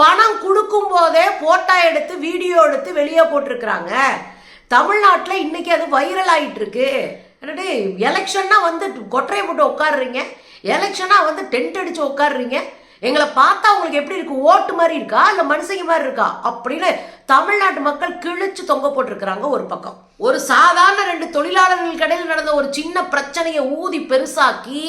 பணம் கொடுக்கும் போதே போட்டா எடுத்து வீடியோ எடுத்து வெளியே போட்டிருக்கிறாங்க. தமிழ்நாட்டில் இன்னைக்கு அது வைரல் ஆகிட்டு இருக்கு என்னடி எலெக்ஷன்னா வந்து கொட்டரை போட்டு உட்காடுறீங்க எலெக்ஷனா வந்து டென்ட் அடிச்சு உட்காடுறீங்க எங்களை பார்த்தா உங்களுக்கு எப்படி இருக்கு? ஓட்டு மாதிரி இருக்கா? இல்லை மனுஷங்க மாதிரி இருக்கா? அப்படின்னு தமிழ்நாட்டு மக்கள் கிழிச்சு தொங்க போட்டிருக்கிறாங்க ஒரு பக்கம். ஒரு சாதாரண ரெண்டு தொழிலாளர்கள் கடையில் நடந்த ஒரு சின்ன பிரச்சனையை ஊதி பெருசாக்கி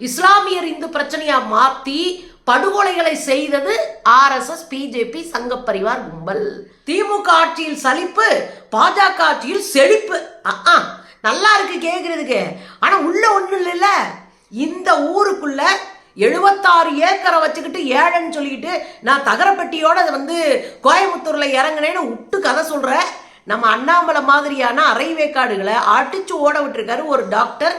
இஸ்லாமியர் இந்து பிரச்சனையா மாத்தி படுகொலைகளை செய்தது ஆர்எஸ்எஸ் பிஜேபி சங்க பரிவார் கும்பல். திமுக ஆட்சியில் சலிப்பு பாஜக ஆட்சியில் செழிப்பு. ஆ நல்லா இருக்கு கேக்குறதுக்கு. ஆனா உள்ள ஒண்ணு இல்லைல்ல. இந்த ஊருக்குள்ள எழுபத்தாறு ஏக்கரை வச்சுக்கிட்டு ஏழைன்னு சொல்லிக்கிட்டு நான் தகரப்பட்டியோட வந்து கோயம்புத்தூர்ல இறங்குனேன்னு விட்டு கதை சொல்கிறேன் நம்ம அண்ணாமலை மாதிரியான அரைவேக்காடுகளை அடிச்சு ஓட விட்டுருக்காரு ஒரு டாக்டர்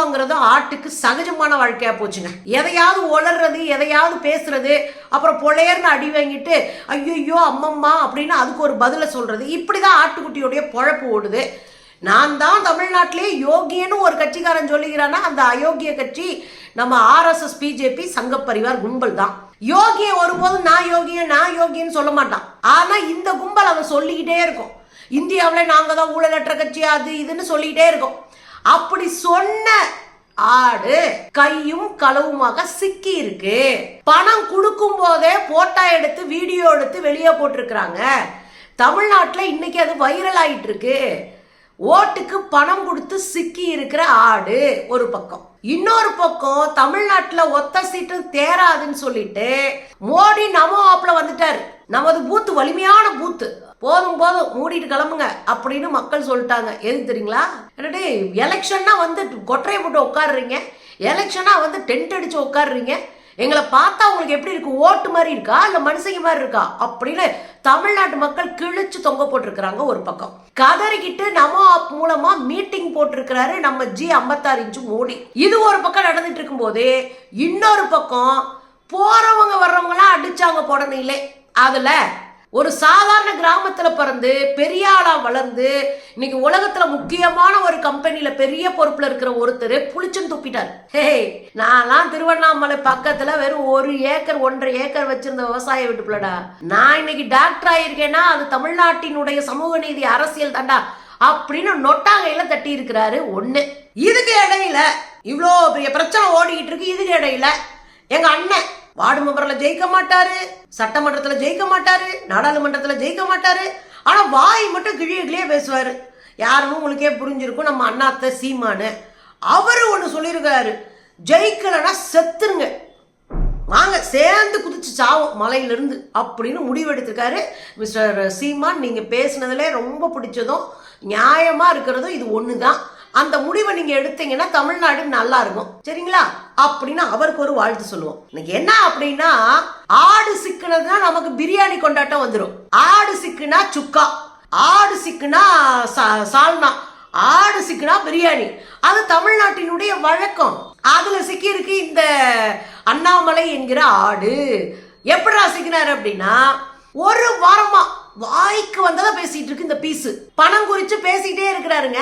வாங்குறதும் ஆட்டுக்கு சகஜமான வாழ்க்கையாக போச்சுங்க. எதையாவது உளறது எதையாவது பேசுறது அப்புறம் பொழையர்னு அடி வாங்கிட்டு ஐயோ அம்மம்மா அப்படின்னு அதுக்கு ஒரு பதிலை சொல்கிறது இப்படி தான் ஆட்டுக்குட்டியோடைய பொழப்பு ஓடுது. நான் தான் தமிழ்நாட்டிலே யோகியன்னு ஒரு கட்சிக்காரன் சொல்லுகிறான்னா அந்த அயோக்கிய கட்சி நம்ம ஆர்எஸ்எஸ் பிஜேபி சங்கப்பரிவார் கும்பல் தான். யோகிய ஒருபோதும் நான் யோகியன் நான் யோகியன்னு சொல்ல மாட்டான். ஆனால் இந்த கும்பல் அதை சொல்லிக்கிட்டே இருக்கும். இந்தியாவில் நாங்கள் தான் ஊழலற்ற கட்சி அது இதுன்னு சொல்லிக்கிட்டே இருக்கோம். அப்படி சொன்ன ஆடு கையும் களவுமாக சிக்கி இருக்கு. பணம் கொடுக்கும் போதே போட்டா எடுத்து வீடியோ எடுத்து வெளியே போட்டிருக்கிறாங்க. தமிழ்நாட்டில் இன்னைக்கு அது வைரல் ஆயிட்டு இருக்கு. ஓட்டுக்கு பணம் கொடுத்து சிக்கி இருக்கிற ஆடு ஒரு பக்கம். இன்னொரு பக்கம் தமிழ்நாட்டில் ஒத்த சீட்டும் தேராதுன்னு சொல்லிட்டு மோடி நமோ ஆப்ல வந்துட்டாரு. நமது பூத்து வலிமையான பூத்து. போதும் போதும் மூடிட்டு கிளம்புங்க அப்படின்னு மக்கள் சொல்லிட்டாங்க. எதுக்கு தெரியுங்களா? என்னடி எலெக்ஷன்னா வந்து கொட்டரை போட்டு உட்காடுறீங்க எலெக்ஷனா வந்து டென்ட் அடிச்சு உட்காடுறீங்க எங்களை பார்த்தா உங்களுக்கு எப்படி இருக்கு? ஓட்டு மாதிரி இருக்கா? இல்ல மனுஷங்க மாதிரி இருக்கா? அப்படின்னு தமிழ்நாட்டு மக்கள் கிழிச்சு தொங்க போட்டிருக்கிறாங்க ஒரு பக்கம். கதறிக்கிட்டு நமோ ஆப் மூலமா மீட்டிங் போட்டிருக்கிறாரு நம்ம ஜி ஐம்பத்தாறு இன்ச்சு மோடி. இது ஒரு பக்கம் நடந்துட்டு இருக்கும்போது இன்னொரு பக்கம் போறவங்க வர்றவங்கலாம் அடிச்சாங்க இல்லை. அதுல ஒரு சாதாரண கிராமத்தில் பிறந்து பெரிய ஆளாக வளர்ந்து இன்னைக்கு உலகத்தில் முக்கியமான ஒரு கம்பெனியில் பெரிய பொறுப்பில் இருக்கிற ஒருத்தர் புளிச்சுன்னு துப்பிட்டார். ஹே நான்லாம் திருவண்ணாமலை பக்கத்தில் வெறும் ஒரு ஏக்கர் ஒன்றரை ஏக்கர் வச்சிருந்த விவசாய வீட்டுக்குள்ளடா. நான் இன்னைக்கு டாக்டர் ஆயிருக்கேன்னா அது தமிழ்நாட்டினுடைய சமூக நீதி அரசியல் தாண்டா அப்படின்னு நொட்டாங்கையில தட்டி இருக்கிறாரு ஒன்று இதுக்கு இடையில இவ்வளோ பெரிய பிரச்சனை ஓடிக்கிட்டு இருக்கு இதுக்கு இடையில எங்கள் அண்ணன் வார்டு மெம்பர்ல ஜெயிக்க மாட்டாரு சட்டமன்றத்துல ஜெயிக்க மாட்டாரு நாடாளுமன்றத்துல ஜெயிக்க மாட்டாரு. ஆனா வாய் மட்டும் கிழிய கிழிய பேசுவாரு. யாருன்னு உங்களுக்கே புரிஞ்சிருக்கும். நம்ம அண்ணாத்த சீமானு. அவரு ஒண்ணு சொல்லியிருக்காரு. ஜெயிக்கலைன்னா செத்துருங்க. வாங்க சேர்ந்து குதிச்சு சாவும் மலையிலிருந்து அப்படின்னு முடிவெடுத்திருக்காரு மிஸ்டர் சீமான். நீங்க பேசுனதுல ரொம்ப பிடிச்சதும் நியாயமா இருக்கிறதும் இது ஒண்ணுதான். அந்த முடிவை நீங்க எடுத்தீங்கன்னா தமிழ்நாடு நல்லா இருக்கும். சரிங்களா? அப்படின்னு அவருக்கு ஒரு வாழ்த்து சொல்லுவோம். இன்னைக்கு என்ன அப்படின்னா ஆடு சிக்குனதுன்னா நமக்கு பிரியாணி கொண்டாட்டம் வந்துடும் ஆடு சிக்குனா சுக்கா ஆடு சிக்குனா சா- சால்னா ஆடு சிக்குனா பிரியாணி. அது தமிழ்நாட்டினுடைய வழக்கம். அதுல சிக்கி இருக்கு இந்த அண்ணாமலை என்கிற ஆடு. எப்படிடா சிக்கினாரு அப்படின்னா ஒரு வாரமா வாய்க்கு வந்ததை பேசிட்டு இருக்கு இந்த பீஸு. பணம் குறித்து பேசிட்டே இருக்கிறாருங்க.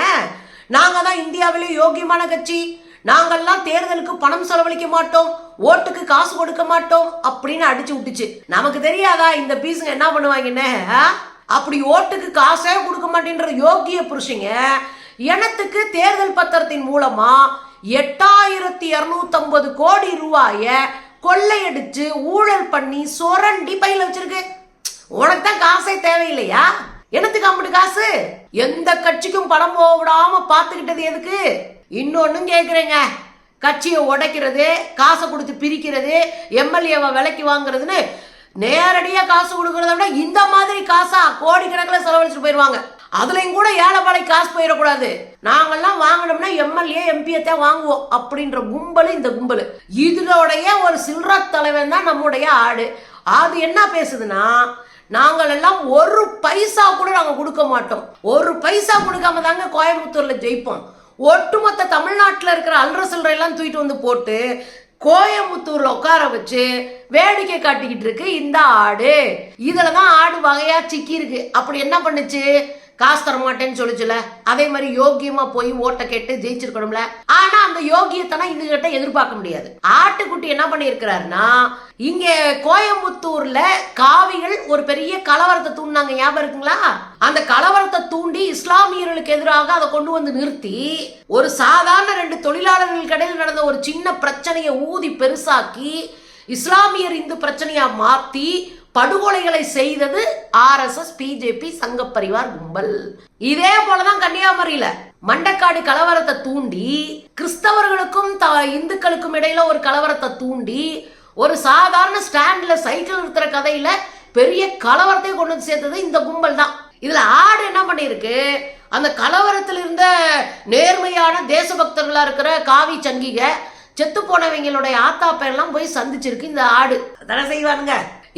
நாங்கள் தான் இந்தியாவிலே யோகியமான கட்சி. நாங்கள்லாம் தேர்தலுக்கு பணம் செலவழிக்க மாட்டோம் ஓட்டுக்கு காசு கொடுக்க மாட்டோம் அப்படின்னு அடிச்சு விட்டுச்சு. நமக்கு தெரியாதா இந்த பீஸுங்க என்ன பண்ணுவாங்கன்னு அப்படி ஓட்டுக்கு காசே கொடுக்க மாட்டேன்ற யோகிய புருஷங்க இனத்துக்கு தேர்தல் பத்திரத்தின் மூலமா எட்டாயிரத்தி இரநூத்தம்பது கோடி ரூபாய கொள்ளையடிச்சு ஊழல் பண்ணி சொரண்டி பையில வச்சிருக்கு. உனக்கு தான் காசே தேவையில்லையா? என்னத்துக்கு அம்புட்டு காசு? எந்த கட்சிக்கும் பணம் போக விடாம பாத்துக்கிட்டது எதுக்கு? இன்னொன்னு கேக்குறேங்க. கட்சியை உடைக்கிறது காசை கொடுத்து பிரிக்கிறது எம்எல்ஏவை விலைக்கு வாங்குறதுன்னு நேரடியா காசு கொடுக்கறத விட இந்த மாதிரி காசா கோடிக்கணக்கில் செலவழிச்சுட்டு போயிருவாங்க. அதுலயும் கூட ஏழைப்பாளை காசு போயிடக்கூடாது. நாங்கெல்லாம் வாங்கினோம்னா எம்எல்ஏ எம்பியை தான் வாங்குவோம் அப்படின்ற கும்பல் இந்த கும்பல். இதனுடைய ஒரு சில்லற தலைவன் தான் நம்முடைய ஆடு. அது என்ன பேசுதுன்னா நாங்கள் எல்லாம் ஒரு பைசா கூட நாங்கள் கொடுக்க மாட்டோம். ஒரு பைசா கொடுக்காம தாங்க கோயம்புத்தூரில் ஜெயிப்போம். ஒட்டுமொத்த தமிழ்நாட்டில் இருக்கிற அல்ற சில்லறை எல்லாம் தூக்கிட்டு வந்து போட்டு கோயம்புத்தூரில் உட்கார வச்சு வேடிக்கை காட்டிக்கிட்டு இருக்கு இந்த ஆடு. இதில் தான் ஆடு வகையாக சிக்கி இருக்கு அப்படி என்ன பண்ணுச்சு? காசு தரமாட்டேன்னு சொல்லிச்சுல. அதே மாதிரி யோகியமா போய் ஓட்ட கேட்டு ஜெயிச்சிருக்கணும்ல. ஆனா அந்த யோகியத்தனா இது கிட்ட எதிர்பார்க்க முடியாது. ஆட்டுக்குட்டி என்ன பண்ணியிருக்கிறாருன்னா இங்க கோயம்புத்தூர்ல காவிகள் ஒரு பெரிய கலவரத்தை தூண்டினாங்க. ஞாபகம் இருக்குங்களா? அந்த கலவரத்தை தூண்டி இஸ்லாமியர்களுக்கு எதிராக அதை கொண்டு வந்து நிறுத்தி ஒரு சாதாரண ரெண்டு தொழிலாளர்களுக்கு இடையில் நடந்த ஒரு சின்ன பிரச்சனையை ஊதி பெருசாக்கி இஸ்லாமியர் இந்து பிரச்சனையா மாத்தி படுகொலைகளை செய்தது ஆர்எஸ்எஸ் பிஜேபி சங்க பரிவார் கும்பல். இதே போலதான் கன்னியாகுமரியில மண்டக்காடு கலவரத்தை தூண்டி கிறிஸ்தவர்களுக்கும் த- இந்துக்களுக்கும் இடையில ஒரு கலவரத்தை தூண்டி ஒரு சாதாரண ஸ்டாண்ட்ல சைக்கிள் நிறுத்துற கதையில பெரிய கலவரத்தை கொண்டு வந்து சேர்த்தது இந்த கும்பல் தான். இதுல ஆடு என்ன பண்ணிருக்கு அந்த கலவரத்தில் இருந்த நேர்மையான தேசபக்தர்களா இருக்கிற காவி சங்கிக செத்து போனவங்களுடைய ஆத்தா பேர்லாம் போய் சந்திச்சிருக்கு இந்த ஆடு. தானே செய்வானுங்க?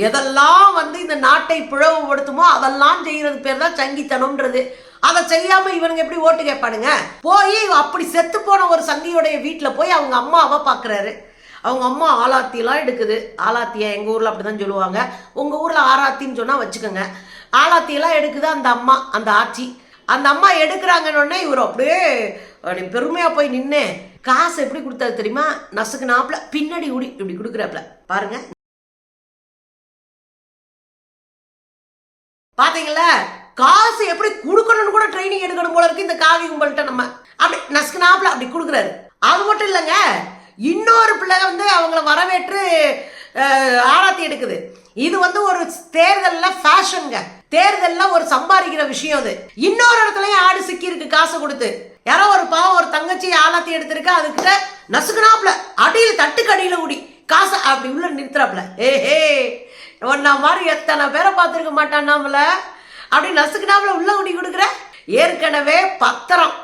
எதெல்லாம் வந்து இந்த நாட்டை பிளவுபடுத்துமோ அதெல்லாம் செய்யறது பேர் தான் சங்கித்தனம்ன்றது. அதை செய்யாம இவனுங்க எப்படி ஓட்டு கேட்பானுங்க? போய் அப்படி செத்து போன ஒரு சங்கியோடைய வீட்டில் போய் அவங்க அம்மாவை பார்க்குறாரு அவங்க அம்மா ஆலாத்திலாம் எடுக்குது. ஆலாத்தியா எங்கள் ஊரில் அப்படி தான் சொல்லுவாங்க. உங்கள் ஊரில் ஆராத்தின்னு சொன்னால் வச்சுக்கோங்க. ஆலாத்தியெல்லாம் எடுக்குது அந்த அம்மா அந்த ஆச்சி. அந்த அம்மா எடுக்கிறாங்கன்னு இவர் அப்படியே பெருமையாக போய் நின்று காசு எப்படி கொடுத்தாரு தெரியுமா? நசுக்கு நாப்பில் பின்னாடி உடி இப்படி கொடுக்குறாப்புல. பாருங்கள் பார்த்தீங்களா காசு எப்படி கொடுக்கணும்னு கூட ட்ரைனிங் எடுக்கணும் போல இருக்கு இந்த காவி கும்பல்கிட்ட நம்ம. அப்படி நஸ்கனாப்ல அப்படி கொடுக்குறாரு. அது மட்டும் இல்லைங்க இன்னொரு பிள்ளை வந்து அவங்கள வரவேற்று ஆராத்தி எடுக்குது. இது வந்து ஒரு தேர்தலில் ஃபேஷனுங்க தேர்தலில் ஒரு சம்பாதிக்கிற விஷயம் அது. இன்னொரு இடத்துலயும் ஆடு சிக்கி இருக்கு காசு கொடுத்து. யாரோ ஒரு பாவம் ஒரு தங்கச்சி ஆலாத்தி எடுத்திருக்கு அதுக்கிட்ட நசுக்குனாப்புல. அடியில் தட்டுக்கு அடியில் உடி காசை அப்படி உள்ள நிறுத்துறாப்புல. ஹே! ஒன்னா மாதிரி எத்தனை பேரை பார்த்துருக்க மாட்டான் நம்மள? அப்படி நசுக்குனாப்புல உள்ள உடி கொடுக்குற? ஏற்கனவே பத்திரம்.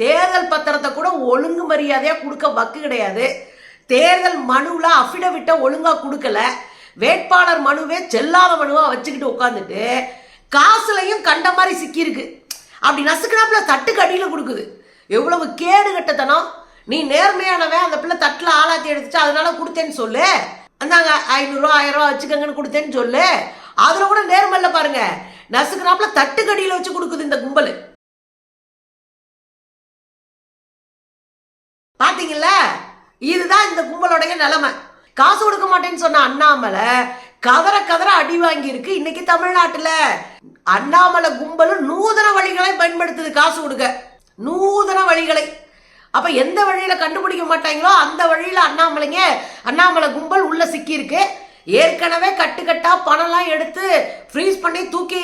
தேர்தல் பத்திரத்தை கூட ஒழுங்கு மரியாதையாக கொடுக்க வக்கு கிடையாது. தேர்தல் மனுவில் அஃபிடவிட்டை ஒழுங்காக கொடுக்கல. வேட்பாளர் மனுவே செல்லாத மனுவாக வச்சுக்கிட்டு உட்காந்துட்டு காசுலையும் கண்ட மாதிரி சிக்கியிருக்கு. அப்படி நசுக்குனாப்புல தட்டுக்கு அடியில் கொடுக்குது. எவ்வளவு கேடு கட்டத்தனம் நீ நேர்மையானவன் அந்த பிள்ளை தட்டில் ஆளாத்தி எடுத்துச்சு அதனால கொடுத்தேன்னு சொல்லு. அந்தாங்க ஐநூறுரூவா ஆயிரம் ரூபா வச்சுக்கங்கன்னு கொடுத்தேன்னு சொல்லு. அதில் கூட நேர்மல்ல பாருங்க. நசுக்குனாப்புல தட்டுக்கடியில் வச்சு கொடுக்குது இந்த கும்பல். பாத்தீங்கல்ல? இதுதான் இந்த கும்பலுடைய நிலைமை. காசு கொடுக்க மாட்டேன்னு சொன்ன அண்ணாமலை கதற கதற அடி வாங்கி இருக்கு இன்னைக்கு தமிழ்நாட்டுல. அண்ணாமலை கும்பலும் நூதன வழிகளை பயன்படுத்துது காசு கொடுக்க. நூதன வழிகளை. அப்ப எந்த வழியில கண்டுபிடிக்க மாட்டாங்களோ அந்த வழியில அண்ணாமலைங்க அண்ணாமலை கும்பல் உள்ள சிக்கி இருக்கு ஏற்கனவே கட்டுக்கட்டா பணம்லாம் எடுத்து ஃப்ரீஸ் பண்ணி தூக்கி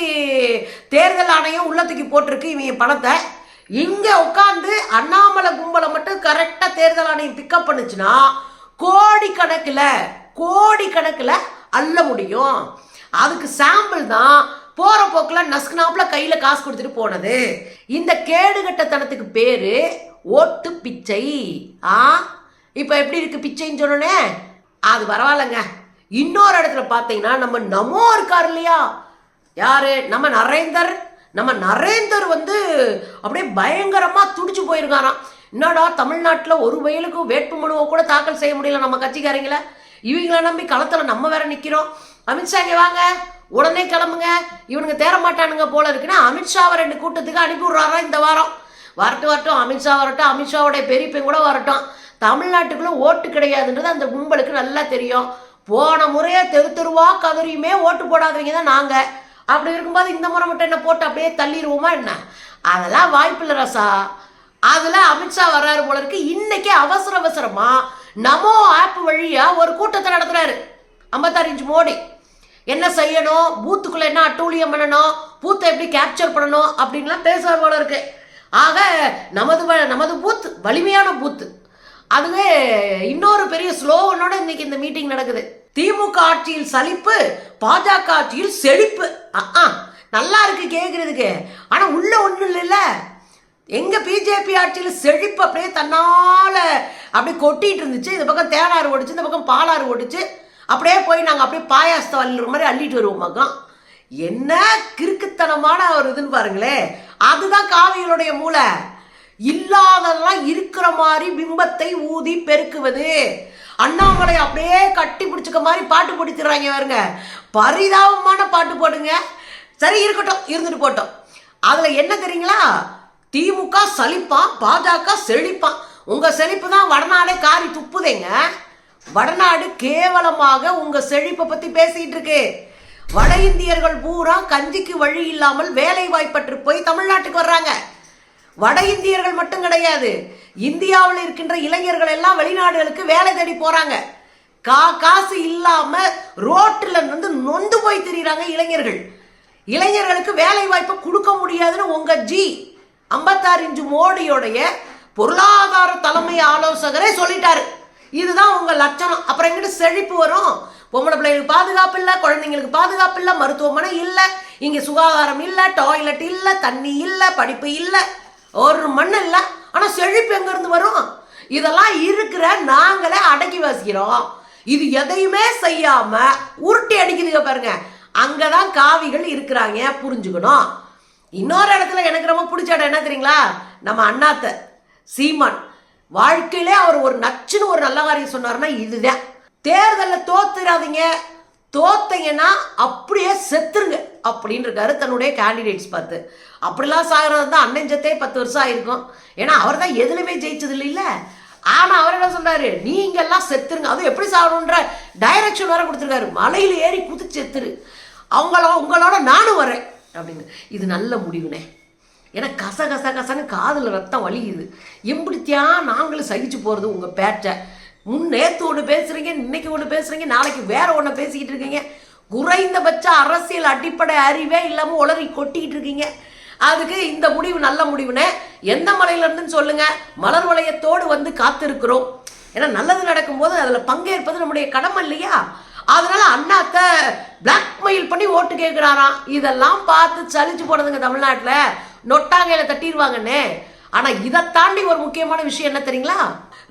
தேர்தல் ஆணையம் உள்ள தூக்கி போட்டிருக்கு இவங்க பணத்தை. இங்க உட்காந்து அண்ணாமலை கும்பலை மட்டும் கரெக்டா தேர்தல் ஆணையம் பிக்கப் பண்ணுச்சுன்னா கோடி கோடிக்கணக்கில் கோடி அள்ள முடியும். அதுக்கு சாம்பிள் தான் போற போக்குல நஸ்குனாப்புல கையில காசு கொடுத்துட்டு போனது. இந்த கேடுகட்டத்தனத்துக்கு பேரு ஓட்டு பிச்சை. ஆ? இப்போ எப்படி இருக்கு பிச்சைன்னு சொன்னோன்னே அது பரவாயில்லைங்க. இன்னொரு இடத்துல பார்த்தீங்கன்னா நம்ம நமோ இருக்கார் இல்லையா? யாரு? நம்ம நரேந்தர். நம்ம நரேந்தர் வந்து அப்படியே பயங்கரமாக துடிச்சு போயிருக்காராம். என்னடா தமிழ்நாட்டில் ஒரு வயலுக்கு வேட்புமனுவை கூட தாக்கல் செய்ய முடியல நம்ம கட்சிக்காரங்கள? இவங்கள நம்பி களத்தில் நம்ம வேற நிற்கிறோம் அமித்ஷா இங்கே வாங்க. உடனே கிளம்புங்க. இவனுங்க தேர மாட்டானுங்க போல இருக்குன்னா அமித்ஷாவை ரெண்டு கூட்டத்துக்கு அனுப்பி விடுறாரா இந்த வாரம்? வரட்டும் வரட்டும் அமித்ஷா வரட்டும் அமித்ஷாவோடைய பெரியப்பையும் கூட வரட்டும். தமிழ்நாட்டுக்குள்ள ஓட்டு கிடையாதுன்றது அந்த கும்பலுக்கு நல்லா தெரியும். போன முறையே தெரு தெருவா கதறியுமே ஓட்டு போடாதவங்க தான் நாங்கள் அப்படி இருக்கும்போது இந்த முறை மட்டும் என்ன போட்டு அப்படியே தள்ளிடுவோமா என்ன? அதெல்லாம் வாய்ப்பில்லை ரசா. அதில் அமித்ஷா வர்றாரு போல இருக்கு. இன்னைக்கு அவசர அவசரமா நமோ ஆப் வழியா ஒரு கூட்டத்தை நடத்துறாரு. ஐம்பத்தாறு இன்ச் மோடி. என்ன செய்யணும்? பூத்துக்குள்ள என்ன அட்டூழியம் பண்ணணும்? பூத்தை எப்படி கேப்சர் பண்ணணும்? அப்படின்லாம் பேசுற போல இருக்கு. ஆக நமது நமது பூத் வலிமையான பூத்து அதுவே இன்னொரு பெரிய ஸ்லோகனோட இன்னைக்கு இந்த மீட்டிங் நடக்குது. திமுக ஆட்சியில் சலிப்பு பாஜக ஆட்சியில் செழிப்பு. ஆ நல்லா இருக்கு கேட்குறதுக்கு ஆனா உள்ள ஒன்றும் இல்லைல்ல. எங்க பிஜேபி ஆட்சியில் செழிப்பு அப்படியே தன்னால அப்படியே கொட்டிட்டு இருந்துச்சு. இந்த பக்கம் தேனாறு ஓடிச்சு இந்த பக்கம் பாலாறு ஓடிச்சு. அப்படியே போய் நாங்கள் அப்படியே பாயாசத்தை அள்ளுற மாதிரி அள்ளிட்டு வருவோம் பக்கம் என்ன கிறுக்குத்தனமான ஒரு இதுன்னு பாருங்களேன். அதுதான் காவியலுடைய மூளை. இல்லாததெல்லாம் இருக்கிற மாதிரி பிம்பத்தை ஊதி பெருக்குவது. அண்ணாமலை அப்படியே கட்டி பிடிச்சிக்க மாதிரி பாட்டு பிடிச்சிடுறாங்க பாருங்க. பரிதாபமான பாட்டு போடுங்க. சரி இருக்கட்டும் இருந்துட்டு போட்டோம். அதில் என்ன தெரியுங்களா? திமுக சலிப்பான் பாஜக செழிப்பான். உங்கள் செழிப்பு தான் வடநாடே காரி துப்புதேங்க. வடநாடு கேவலமாக உங்கள் செழிப்பை பற்றி பேசிகிட்டு இருக்கு. வட இந்தியர்கள் பூரா கஞ்சிக்கு வழி இல்லாமல் வேலை வாய்ப்பற்று போய் தமிழ்நாட்டுக்கு வர்றாங்க. வட இந்தியர்கள் மட்டும் கிடையாது இந்தியாவில் இருக்கின்ற இளைஞர்கள் எல்லாம் வெளிநாடுகளுக்கு வேலை தேடி போறாங்க. கா காசு இல்லாம ரோட்டில் வந்து நொந்து போய் திரியிறாங்க இளைஞர்கள். இளைஞர்களுக்கு வேலை வாய்ப்பை கொடுக்க முடியாதுன்னு உங்க ஜி ஐம்பத்தாறு இன்ச்சு மோடியோடைய பொருளாதார தலைமை ஆலோசகரே சொல்லிட்டாரு. இதுதான் உங்க லட்சணம். அப்புறம் எங்கிட்ட செழிப்பு வரும். பொம்பளை பிள்ளைங்களுக்கு பாதுகாப்பு இல்லை குழந்தைங்களுக்கு பாதுகாப்பு இல்லை மருத்துவமனை இல்லை இங்கே சுகாதாரம் இல்லை டாய்லெட் இல்லை தண்ணி இல்லை படிப்பு இல்லை ஒரு மண் இல்லை ஆனால் செழிப்பு எங்கேருந்து வரும்? இதெல்லாம் இருக்கிற நாங்களே அடக்கி வாசிக்கிறோம். இது எதையுமே செய்யாம உருட்டி அடிக்குதுங்க பாருங்க. அங்கதான் காவிகள் இருக்கிறாங்க புரிஞ்சுக்கணும். இன்னொரு இடத்துல எனக்கு ரொம்ப பிடிச்ச இடம் என்ன தெரியுங்களா? நம்ம அண்ணாத்த சீமான். வாழ்க்கையிலே அவர் ஒரு நச்சுன்னு ஒரு நல்ல காரியம் சொன்னார்னா இதுதான். தேர்தலில் தோத்துறாதீங்க. தோத்தீங்கன்னா அப்படியே செத்துருங்க. அப்படின்னு இருக்காரு தன்னுடைய கேண்டிடேட்ஸ் பார்த்து. அப்படிலாம் சாகிறது தான் அண்ணஞ்சத்தே பத்து வருஷம் ஆயிருக்கும். ஏன்னா அவர் தான் எதுலையுமே ஜெயிச்சது இல்லைல்ல ஆனால் அவர் என்ன சொன்னார் நீங்கள்லாம் செத்துருங்க. அதுவும் எப்படி சாகணுன்ற டைரக்ஷன் வேற கொடுத்துருக்காரு. மலையில் ஏறி குதிச்சு செத்துரு. அவங்கள உங்களோட நானும் வரேன். அப்படின்னு. இது நல்ல முடிவுனே. ஏன்னா கச கச கசன்னு காதில் ரத்தம் வலிக்குது. எப்படித்தான் நாங்களும் சகிச்சு போகிறது உங்கள் பேட்டை முன் நேற்று ஒன்று பேசுகிறீங்க இன்னைக்கு ஒன்று பேசுகிறீங்க நாளைக்கு வேற ஒன்று பேசிக்கிட்டு இருக்கீங்க. குறைந்தபட்ச அரசியல் அடிப்படை அறிவே இல்லாமல் உளறி கொட்டிக்கிட்டு இருக்கீங்க. அதுக்கு இந்த முடிவு நல்ல முடிவுனே. எந்த மலையில இருந்துன்னு சொல்லுங்க. மலர் வளையத்தோடு வந்து காத்திருக்கிறோம். ஏன்னா நல்லது நடக்கும்போது அதில் பங்கேற்பது நம்முடைய கடமை இல்லையா? அதனால அண்ணாத்த பிளாக்மெயில் பண்ணி ஓட்டு கேட்குறாராம் இதெல்லாம் பார்த்து சலிச்சு போனதுங்க தமிழ்நாட்டில். நொட்டாங்கையில் தட்டிடுவாங்கண்ணே ஆனால் இதை தாண்டி ஒரு முக்கியமான விஷயம் என்ன தெரியுங்களா?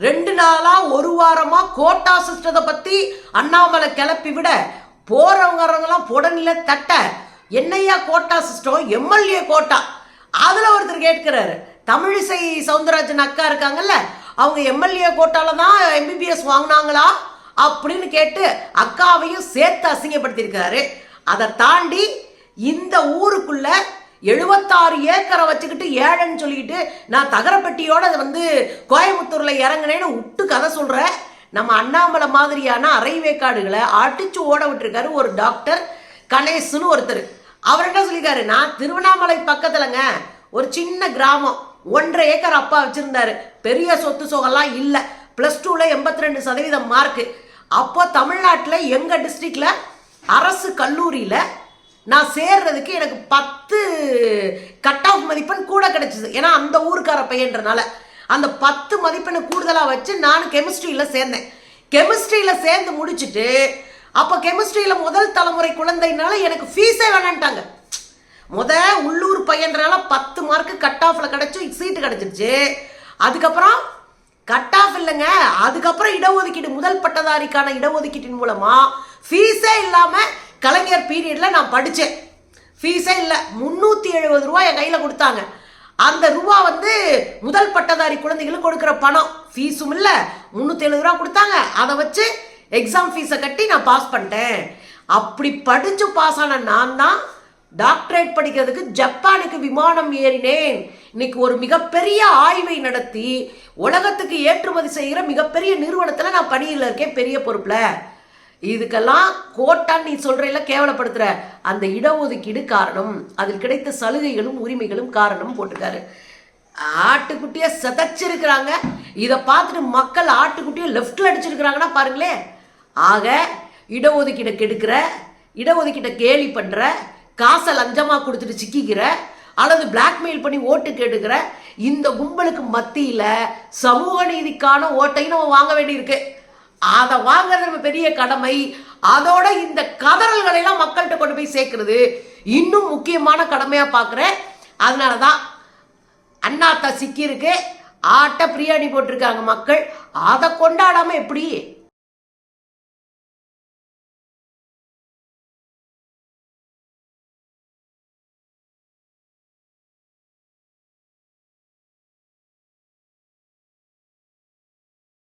ரெண்டு நாளா ஒரு வாரமா கோட்டா சிஸ்டத்தை பத்தி அண்ணாமலை கிளப்பி விட போறவங்க புடனில் தட்ட என்னையா கோட்டா சிஸ்டம் எம்எல்ஏ கோட்டா? அதுல ஒருத்தர் கேட்கிறாரு. தமிழிசை சவுந்தரராஜன் அக்கா இருக்காங்கல்ல அவங்க எம்எல்ஏ கோட்டால தான் எம்பிபிஎஸ் வாங்கினாங்களா? அப்படின்னு கேட்டு அக்காவையும் சேர்த்து அசிங்கப்படுத்தியிருக்காரு. அதை தாண்டி இந்த ஊருக்குள்ள எழுபத்தாறு ஏக்கரை வச்சுக்கிட்டு ஏழைன்னு சொல்லிக்கிட்டு நான் தகரப்பட்டியோட அதை வந்து கோயம்புத்தூரில் இறங்கினேன்னு விட்டு கதை சொல்கிறேன் நம்ம அண்ணாமலை மாதிரியான அரைவேக்காடுகளை அடிச்சு ஓட விட்டுருக்காரு ஒரு டாக்டர் கணேசுன்னு ஒருத்தர். அவர் என்ன சொல்லியிருக்காரு? நான் திருவண்ணாமலை பக்கத்துலங்க ஒரு சின்ன கிராமம் ஒன்றரை ஏக்கர் அப்பா வச்சுருந்தாரு. பெரிய சொத்து சுகம்லாம் இல்லை. ப்ளஸ் டூவில் எண்பத்தி ரெண்டு சதவீதம் மார்க்கு அப்போ தமிழ்நாட்டில் எங்கள் டிஸ்ட்ரிக்டில் அரசு கல்லூரியில் நான் சேர்றதுக்கு எனக்கு பத்து கட் ஆஃப் மதிப்பெண் கூட கிடைச்சிது. ஏன்னா அந்த ஊருக்கார பையன்றனால. அந்த பத்து மதிப்பெண்ணை கூடுதலாக வச்சு நான் கெமிஸ்ட்ரியில் சேர்ந்தேன். கெமிஸ்ட்ரியில் சேர்ந்து முடிச்சுட்டு அப்போ கெமிஸ்ட்ரியில் முதல் தலைமுறை குழந்தைனால எனக்கு ஃபீஸே வேணான்ட்டாங்க. முத உள்ளூர் பையன்றனால பத்து மார்க்கு கட் ஆஃபில் கிடச்சி சீட்டு கிடச்சிருச்சு. அதுக்கப்புறம் கட் ஆஃப் இல்லைங்க. அதுக்கப்புறம் இடஒதுக்கீடு முதல் பட்டதாரிக்கான இடஒதுக்கீட்டின் மூலமாக ஃபீஸே இல்லாமல் கலைஞர் பீரியடில் நான் படித்தேன் ஃபீஸே இல்லை. முந்நூற்றி எழுபது ரூபா என் கையில் கொடுத்தாங்க. அந்த ரூபா வந்து முதல் பட்டதாரி குழந்தைகளுக்கு கொடுக்குற பணம். ஃபீஸும் இல்லை. முந்நூற்றி எழுபது ரூபா கொடுத்தாங்க. அதை வச்சு எக்ஸாம் ஃபீஸை கட்டி நான் பாஸ் பண்ணிட்டேன். அப்படி படித்து பாஸ் ஆன நான் தான் டாக்டரேட் படிக்கிறதுக்கு ஜப்பானுக்கு விமானம் ஏறினேன். இன்னைக்கு ஒரு மிகப்பெரிய ஆய்வை நடத்தி உலகத்துக்கு ஏற்றுமதி செய்கிற மிகப்பெரிய நிறுவனத்தில் நான் பணியில் இருக்கேன் பெரிய பொறுப்பில். இதுக்கெல்லாம் கோட்டான்னு நீ சொல்றேல கேவலப்படுத்துகிற அந்த இடஒதுக்கீடு காரணம் அதில் கிடைத்த சலுகைகளும் உரிமைகளும் காரணம் போட்டிருக்காரு. ஆட்டுக்குட்டியை சிதைச்சிருக்கிறாங்க. இதை பார்த்துட்டு மக்கள் ஆட்டுக்குட்டியை லெஃப்டில் அடிச்சிருக்கிறாங்கன்னா பாருங்களேன். ஆக இடஒதுக்கீடை கெடுக்கிற இடஒதுக்கீட்டை கேலி பண்ணுற காசை லஞ்சமாக கொடுத்துட்டு சிக்கிக்கிற அல்லது பிளாக்மெயில் பண்ணி ஓட்டு கேட்டுக்கிற இந்த கும்பலுக்கு மத்தியில் சமூக நீதிக்கான ஓட்டையும் நம்ம வாங்க வேண்டியிருக்கு. அதை வாங்குறது பெரிய கடமை. அதோட இந்த கதறல்களை எல்லாம் மக்கள்கிட்ட கொண்டு போய் சேர்க்கிறது. இன்னும் முக்கியமான கடமையா பார்க்குறேன். அதனால தான் அண்ணாத்தா சிக்கியிருக்கு ஆட்ட பிரியாணி போட்டிருக்காங்க மக்கள். அதை கொண்டாடாம எப்படி?